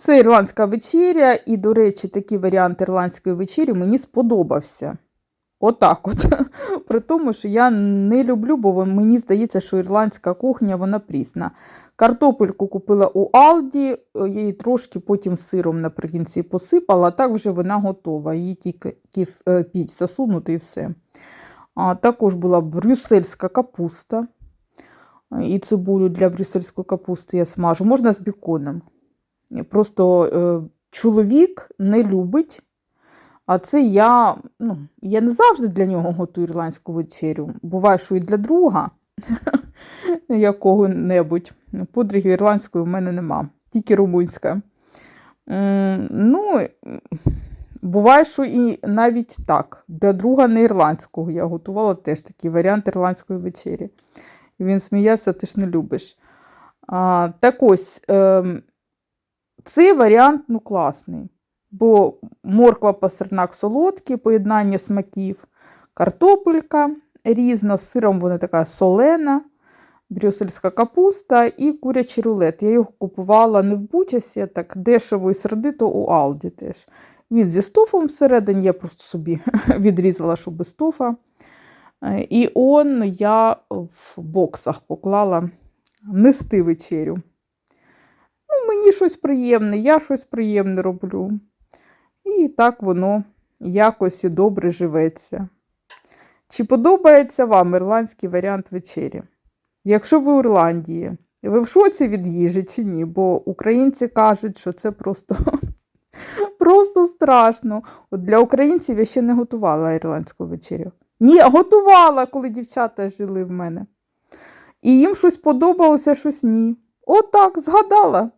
Це ірландська вечеря, і, до речі, такий варіант ірландської вечері мені сподобався. Отак от. При тому, що я не люблю, бо мені здається, що ірландська кухня вона прісна. Картопельку купила у Алді, е, я її трошки потім сиром наприкінці посипала, а так вже вона готова. Її тільки е, піч засунути і все. А, також була брюссельська капуста. І цибулю для брюссельської капусти я смажу. Можна з біконом. Просто е, чоловік не любить. А це я, ну, я не завжди для нього готую ірландську вечерю. Буває, що і для друга якого-небудь. Подруги ірландської в мене нема, тільки румунська. Ну, буває, що і навіть так. Для друга не ірландського я готувала теж такий варіант ірландської вечері. І він сміявся, ти ж не любиш. А, так ось, ем, цей варіант ну, класний. Бо морква пастернак солодкий, поєднання смаків, картопелька різна, з сиром вона така солена, брюссельська капуста і курячий рулет. Я його купувала не в Бучасі, так дешево і сердито у Алді теж. Він зі стофом всередині, я просто собі відрізала, щоб без стофа. Е, І он я в боксах поклала нести вечерю. Мені щось приємне, я щось приємне роблю. І так воно якось і добре живеться. Чи подобається вам ірландський варіант вечері? Якщо ви в Ірландії, ви в шоці від їжі чи ні? Бо українці кажуть, що це просто, просто страшно. От для українців я ще не готувала ірландську вечерю. Ні, готувала, коли дівчата жили в мене. І їм щось подобалося, щось ні. Отак, згадала.